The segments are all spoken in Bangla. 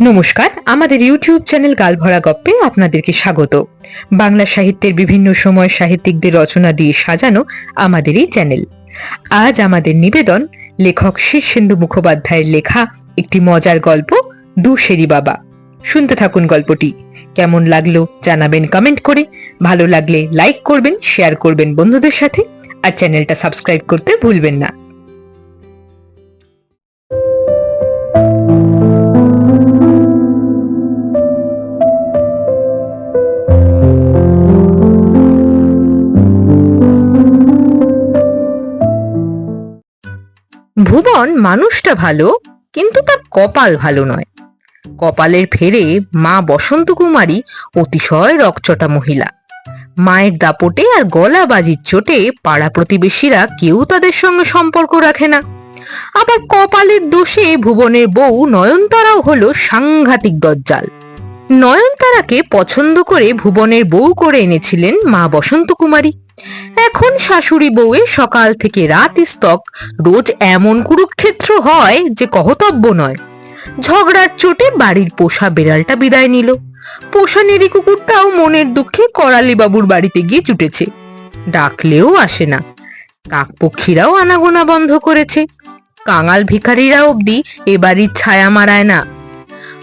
নমস্কার, আমাদের ইউটিউব চ্যানেল গালভরা গপ্পে আপনাদেরকে স্বাগত। বাংলা সাহিত্যের বিভিন্ন সময় সাহিত্যিকদের রচনা দিয়ে সাজানো আমাদের এই চ্যানেল। আজ আমাদের নিবেদন, লেখক শীর্ষেন্দু মুখোপাধ্যায়ের লেখা একটি মজার গল্প দুশেরি বাবা। শুনতে থাকুন গল্পটি। কেমন লাগল জানাবেন কমেন্ট করে। ভালো লাগলে লাইক করবেন, শেয়ার করবেন বন্ধুদের সাথে। আর চ্যানেলটা সাবস্ক্রাইব করতে ভুলবেন না। ভুবন মানুষটা ভালো, কিন্তু তার কপাল ভালো নয়। কপালের ফেরে মা বসন্ত কুমারী অতিশয় রকচটা মহিলা। মায়ের দাপটে আর গলা বাজির চোটে পাড়া প্রতিবেশীরা কেউ তাদের সঙ্গে সম্পর্ক রাখে না। আবার কপালের দোষে ভুবনের বউ নয়নতারাও হলো সাংঘাতিক দজ্জাল। নয়নতারাকে পছন্দ করে ভুবনের বউ করে এনেছিলেন মা বসন্ত কুমারী এখন শাশুড়ি বউয়ের সকাল থেকে রাত স্তক রোজ এমন কুরুক্ষেত্র হয় যে কহতব্য নয়। ঝগড়ার চোটে বাড়ির পোষা বেড়ালটা বিদায় নিল। পোষা নেড়ি কুকুরটাও মনের দুঃখে করালি বাবুর বাড়িতে গিয়ে জুটেছে। ডাকলেও আসে না। কাকপক্ষীরাও আনাগোনা বন্ধ করেছে। কাঙাল ভিখারিরা অবধি এ বাড়ির ছায়া মারায় না।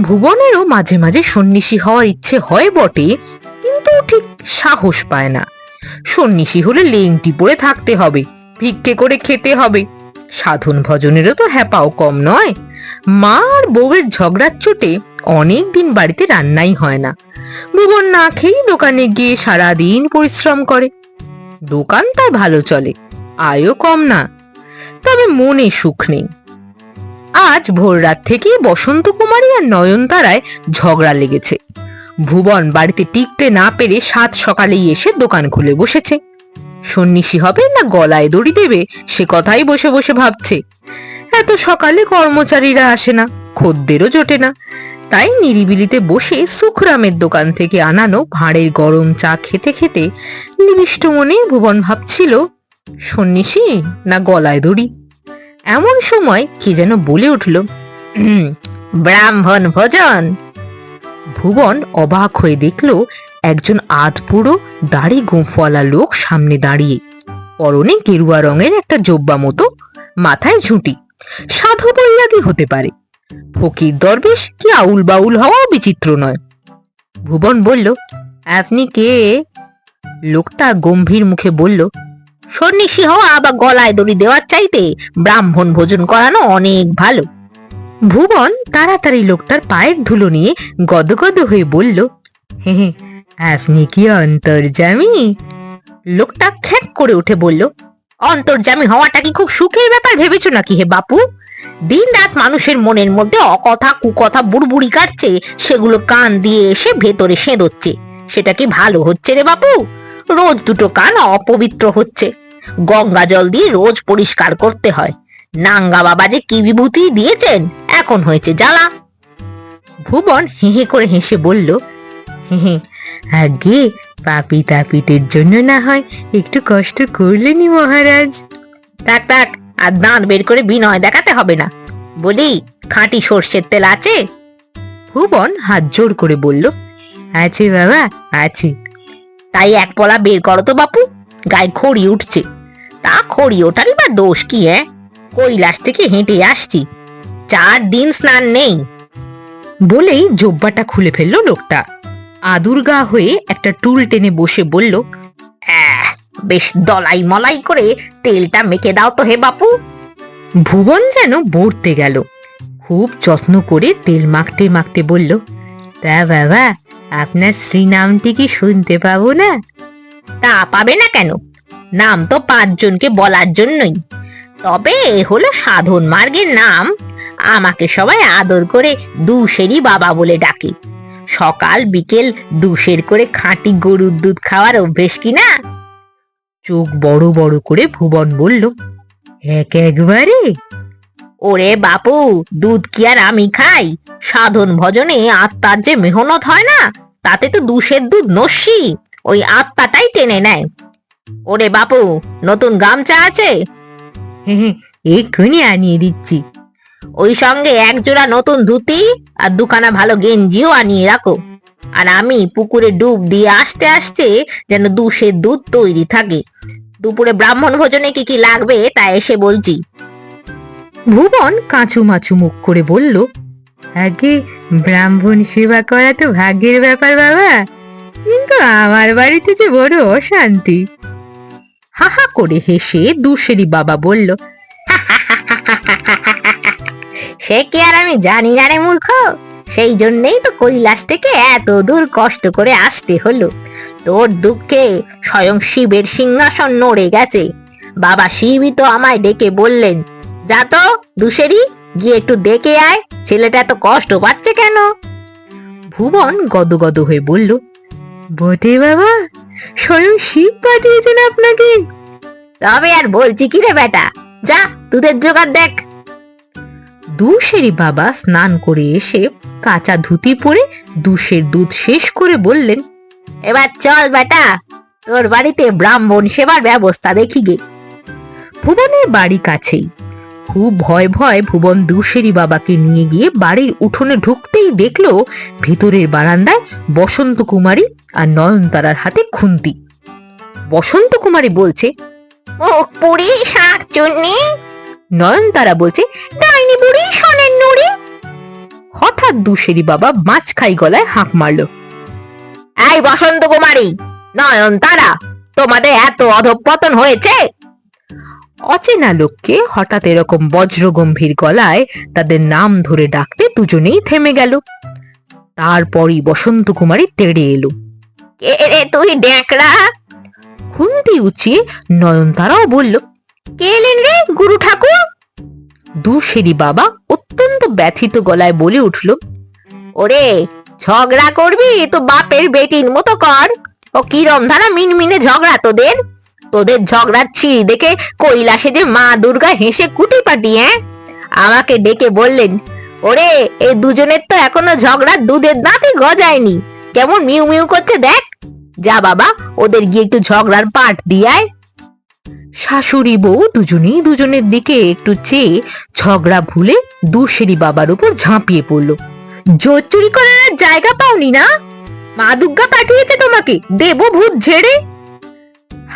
ভুবনেরও মাঝে মাঝে সন্ন্যাসী হওয়ার ইচ্ছে হয় বটে, কিন্তু ঠিক সাহস পায় না। সন্ন্যাসী হলে লেংটি পরে থাকতে হবে, ভিক্ষে করে খেতে হবে। সাধন ভজনেরও তো হ্যাপাও কম নয়। মা আর বউয়ের ঝগড়ার চোটে অনেক দিন বাড়িতে রান্নাই হয় না। ভুবন না খেয়েই দোকানে গিয়ে সারাদিন পরিশ্রম করে। দোকান তার ভালো চলে, আয়ও কম না। তবে মনে সুখ নেই। আজ ভোর রাত থেকে বসন্ত কুমারী আর নয়নতারায় ঝগড়া লেগেছে। ভুবন বাড়িতে টিকতে না পেরে সাত সকালেই এসে দোকান খুলে বসেছে। সন্ন্যাসী হবে না গলায় দড়ি দেবে সে কথাই বসে বসে ভাবছে। এত সকালে কর্মচারীরা আসে না খদ্দেরও জোটে না। তাই নিরিবিলিতে বসে সুখরামের দোকান থেকে আনানো ভাঁড়ের গরম চা খেতে খেতে নিবিষ্ট মনে ভুবন ভাবছিল সন্ন্যাসী না গলায় দড়ি? এমন সময় কে যেন বলে উঠল "হুম, ব্রাহ্মণ ভোজন ভুবন অবাক হয়ে দেখল একজন আধপুরো দাড়ি গোঁফওয়ালা লোক সামনে দাঁড়িয়ে। পরনে গেরুয়া রঙের একটা জব্বা মতো, মাথায় ঝুঁটি। সাধু বৈরাগী হতে পারে। ফকির দরবেশ কি আউল বাউল হওয়াও বিচিত্র নয়। ভুবন বলল, আপনি কে? লোকটা গম্ভীর মুখে বলল, সন্ন্যাসী হওয়া বা গলায় দড়ি দেওয়ার চাইতে ব্রাহ্মণ ভোজন করানো অনেক ভালো। ভুবন তাড়াতাড়ি লোকটার পায়ের ধুলো নিয়ে গদগদ হয়ে বলল, হে আপনি কি অন্তর্জামী? লোকটা খ্যাক করে উঠে বলল, অন্তর্জামী হওয়াটা কি খুব সুখের ব্যাপার ভেবেছো নাকি হে বাপু? দিন রাত মানুষের মনের মধ্যে অকথা কুকথা বুড়বুড়ি কাটছে, সেগুলো কান দিয়ে এসে ভেতরে সেঁদোচ্ছে। সেটা কি ভালো হচ্ছে রে বাপু? রোজ দুটো কান অপবিত্র হচ্ছে। গঙ্গা জল দিয়ে রোজ পরিষ্কার করতে হয়। নাঙ্গা বাবা যে কি বিভূতি দিয়েছেন! এখন হয়েছে, জ্বালা। ভুবন হেহে করে হেসে বলল, হেহে, আগে পাপি তাপিতের জন্য না হয় একটু কষ্ট করলেনি মহারাজ? তাক থাক, আর দাঁত বের করে বিনয় দেখাতে হবে না। বলি, খাঁটি সর্ষের তেল আছে? ভুবন হাত জোর করে বলল, আছে বাবা, আছে। তাই এক পলা বের করো তো বাপু, গায়ে খড়ি উঠছে। তা খড়ি ওঠারই বা দোষ কি হ্যাঁ কৈলাস থেকে হেঁটে আসছি। চার দিন স্নান নেই। বলেই জব্বাটা খুলে ফেলল লোকটা। আদুর্গা হয়ে একটা টুল টেনে বসে বলল "আহ, বেশ দলাই মলাই করে তেলটা মেখে দাও তো হে বাপু। ভুবন যেন বড়তে গেল। খুব যত্ন করে তেল মাখতে মাখতে বলল তা বাবা আপনার শ্রীনামটি কি শুনতে পাবো না? তা পাবে না কেন? নাম তো পাঁচজনকে বলার জন্যই। তবে এ হলো সাধন মার্গের নাম। আমাকে সবাই আদর করে দুশেরই বাবা বলে ডাকে। সকাল, বিকেল দুশের করে খাঁটি গরুর দুধ খাওয়ার অভ্যেস কিনা? চোখ বড় বড় করে ভুবন বলল, এক একবারে? ওরে বাপু, দুধ কি আর আমি খাই? সাধন ভজনে আত্মার যে মেহনত হয় না, তাতে তো দুশের দুধ নস্যি। ওই আত্মাটাই টেনে নেয়। ওরে বাপু, নতুন গামছা আছে? এক্ষুনি আনিয়ে দিচ্ছি। ওই সঙ্গে এক জোড়া নতুন ধুতি আর দুখানা ভালো গেঞ্জিও আনিয়ে রাখো। আর আমি পুকুরে ডুব দিয়ে আসতে আসতে যেন দুশের দুধ তৈরি থাকে। দুপুরে ব্রাহ্মণ ভোজনে কি কি লাগবে তা এসে বলছি। ভুবন কাঁচু মাচু মুখ করে বলল, আগে ব্রাহ্মণ সেবা করা তো ভাগ্যের ব্যাপার বাবা। কিন্তু আমার বাড়িতে যে বড় অশান্তি। হাহা করে হেসে দুশেরি বাবা বলল সে কি আর আমি জানি না রে মূর্খ সেই জন্যই তো কৈলাস থেকে এত দূর কষ্ট করে আসতে হলো তোর দুঃখে স্বয়ং শিবের সিংহাসন নড়ে গেছে বাবা শিবই তো আমায় ডেকে বললেন যা তো দুশেরি গিয়ে একটু দেখে আয় ছেলেটা এত কষ্ট পাচ্ছে কেন ভুবন গদগদ হয়ে বলল বটে বাবা স্বয়ং শিব পাঠিয়েছেন আপনাকে। তবে আর বলছি কি রে বেটা? যা দুধের জোগাড় দেখ। দুশেরি বাবা স্নান করে এসে কাঁচা ধুতি পরে দুশের দুধ শেষ করে বললেন এবার চল বেটা তোর বাড়িতে ব্রাহ্মণ সেবার ব্যবস্থা দেখি গে। ভুবনের বাড়ি কাছেই খুব ভয় ভয় ভুবন দুশেরি বাবাকে নিয়ে গিয়ে বাড়ির উঠোনে ঢুকতেই দেখল ভিতরের বারান্দায় বসন্ত কুমারী আর নয়নতারার হাতে খুন্তি। বসন্ত কুমারী বলছে ও পুরি শাক চুন্নি? নয়নতারা বলছে, ডাইনি বুড়ি, সনের নুড়ি? হঠাৎ দুশেরি বাবা মাছ খাই গলায় হাঁক মারলো, এই বসন্ত কুমারী নয়ন তারা তোমাদের এত অধঃপতন হয়েছে অচেনা লোককে হঠাৎ এরকম বজ্রগম্ভীর গলায় তাদের নাম ধরে ডাকতে দুজনেই থেমে গেল। তারপরই বসন্ত কুমারী তেড়ে এলো। কে রে তুই ডেকরা খুন্তি উঁচিয়ে নয়নতারাও বলল, কে এলেন রে গুরু ঠাকুর? দুশেরি বাবা অত্যন্ত ব্যথিত গলায় বলে উঠল, ওরে, ঝগড়া করবি? তো বাপের বেটির মতো কর। ও কিরম ধারা মিনমিনে ঝগড়া তোদের? তোদের ঝগড়ার ছিঁড়ি দেখে কৈলাসে যে মা দুর্গা হেসে কুটি পাটি হ্যাঁ? আমাকে ডেকে বললেন, ওরে এই দুজনের তো এখনও ঝগড়ার দুধের দাঁতই গজায়নি। কেমন মিউ মিউ করছে দেখ। যা বাবা, ওদের গিয়ে একটু ঝগড়ার পাঠ দিয়ায়। শাশুড়ি বউ দুজনেই দুজনের দিকে একটু চেয়ে ঝগড়া ভুলে দুশেরি বাবার উপর ঝাঁপিয়ে পড়ল। জোর চুরি করার জায়গা পাওনি না? মা দুর্গা পাঠিয়েছে তোমাকে দেব ভূত ঝেড়ে।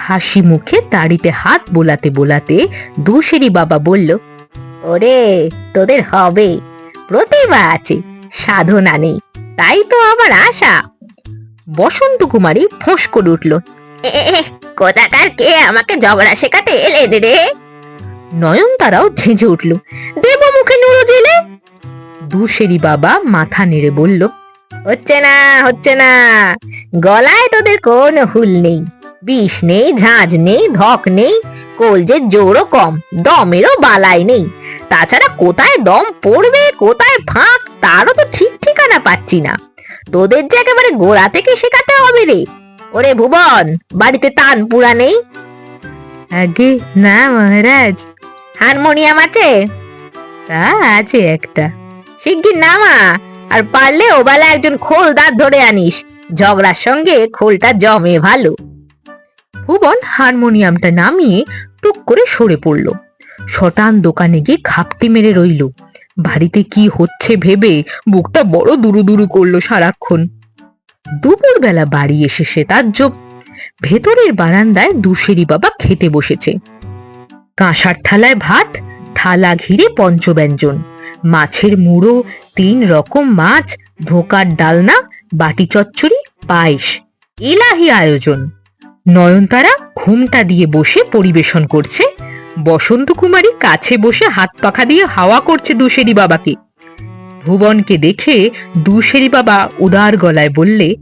হাসি মুখে তাড়িতে হাত বোলাতে বোলাতে দুশেরি বাবা বলল, ওরে, তোদের হবে। প্রতিভা আছে, সাধনা নেই, তাই তো আমার আশা। বসন্ত কুমারী ফোঁস করে উঠল কোথাকার কে আমাকে ঝগড়া শেখাতে এলেন রে? নয়নতারাও ঝেঁঝে উঠল দেব মুখে নুরো জেলে? দুশেরি বাবা মাথা নেড়ে বলল, হচ্ছে না হচ্ছে না। গলায় তোদের কোনো হুল নেই। বিষ নেই ঝাঁঝ নেই ধক নেই কলজের জোরও কম দমেরও বালাই নেই। তাছাড়া কোথায় দম পড়বে কোথায় ফাঁক তারও তো ঠিক ঠিকানা পাচ্ছি না। তোদের যে একেবারে গোড়া থেকে শেখাতে হবে রে। ওরে ভুবন বাড়িতে তান পুরা নেই? আগে না মহারাজ। হারমোনিয়াম আছে? তা আছে একটা। শিগগির নামা আর পারলে ওবেলা একজন খোলদার ধরে আনিস। ঝগড়ার সঙ্গে খোলটা জমে ভালো। ভুবন হারমোনিয়ামটা নামিয়ে টুক করে সরে পড়ল। শটান দোকানে গিয়ে খাপটি মেরে রইল। বাড়িতে কি হচ্ছে ভেবে বুকটা বড় দুরু দুরু করল সারাক্ষণ। দুপুরবেলা বাড়ি এসে সে তাজ্জব ভেতরের বারান্দায় দুশেরি বাবা খেতে বসেছে। কাঁসার থালায় ভাত, থালা ঘিরে পঞ্চব্যঞ্জন। মাছের মুড়ো, তিন রকম মাছ, ধোকার ডালনা, বাটি চচ্চড়ি, পায়েস। এলাহি আয়োজন। নয়নতারা ঘুমটা দিয়ে বসে পরিবেশন করছে। বসন্ত কুমারী কাছে বসে হাত পাখা দিয়ে হাওয়া করছে দুশেরি বাবাকে। ভুবনকে দেখে দুশেরি বাবা উদার গলায় বললে,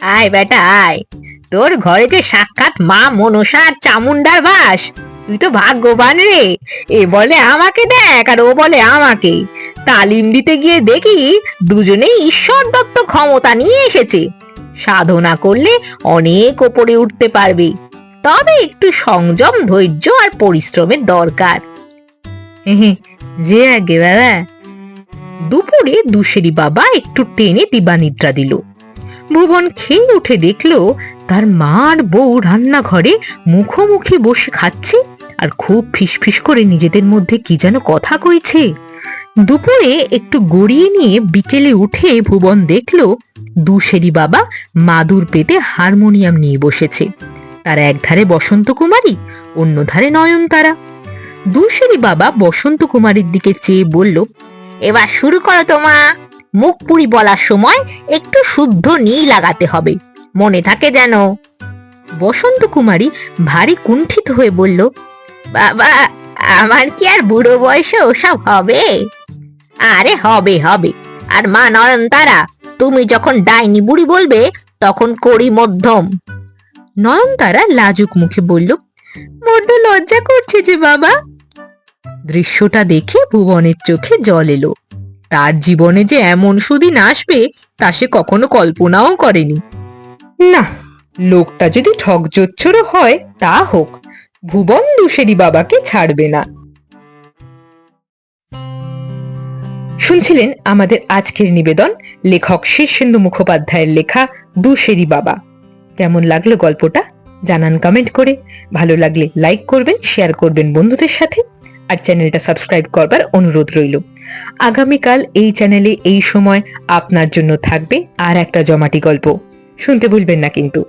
আয় বেটা, আয়। তোর ঘরে যে সাক্ষাৎ মা মনসা আর চামুন্ডার বাস। তুই তো ভাগ্যবান রে। এ বলে আমাকে দেখ আর ও বলে আমাকে। তালিম দিতে গিয়ে দেখি দুজনেই ঈশ্বর দত্ত ক্ষমতা নিয়ে এসেছে। সাধনা করলে অনেক ওপরে উঠতে পারবে। তবে একটু সংযম, ধৈর্য আর পরিশ্রমের দরকার। যে আগে বাবা। দুপুরে দুশেরি বাবা একটু টেনে দিবানিদ্রা দিল। ভুবন খেয়ে উঠে দেখল, তার মার বউ রান্নাঘরে মুখোমুখি বসে খাচ্ছে আর খুব ফিসফিস করে নিজেদের মধ্যে কি যেন কথা কইছে। দুপুরে একটু গড়িয়ে নিয়ে বিকেলে উঠে ভুবন দেখল দুশেরি বাবা মাদুর পেতে হারমোনিয়াম নিয়ে বসেছে। তার এক ধারে বসন্ত কুমারী অন্য ধারে নয়নতারা। দুশেরি বাবা বসন্ত কুমারীর দিকে চেয়ে বলল, এবার শুরু করো তোমা মুখ পুরি বলার সময় একটু শুদ্ধ নীল লাগাতে হবে। মনে থাকে যেন? বসন্ত কুমারী ভারী কুণ্ঠিত হয়ে বলল, বাবা, আমার কি আর বুড়ো বয়সে ওসব হবে? আরে হবে হবে। আর মা নয়নতারা, তুমি যখন ডাইনি বুড়ি বলবে, তখন করি মধ্যম। নয়নতারা লাজুক মুখে বলল, বড্ড লজ্জা করছে যে বাবা। দৃশ্যটা দেখে ভুবনের চোখে জল এলো। তার জীবনে যে এমন সুদিন আসবে, তা সে কখনো কল্পনাও করেনি। না, লোকটা যদি ঠকজোচ্ছরও হয়, তা হোক। ভুবন দুশেরি বাবাকে ছাড়বে না। শুনছিলেন আমাদের আজকের নিবেদন, লেখক শীর্ষেন্দু মুখোপাধ্যায়ের লেখা দুশেরি বাবা। কেমন লাগল গল্পটা? জানান কমেন্ট করে। ভালো লাগলে লাইক করবেন শেয়ার করবেন বন্ধুদের সাথে, আর চ্যানেলটা সাবস্ক্রাইব করবার অনুরোধ রইল। আগামীকাল এই চ্যানেলে এই সময় আপনার জন্য থাকবে আর একটা জমাটি গল্প। শুনতে ভুলবেন না কিন্তু।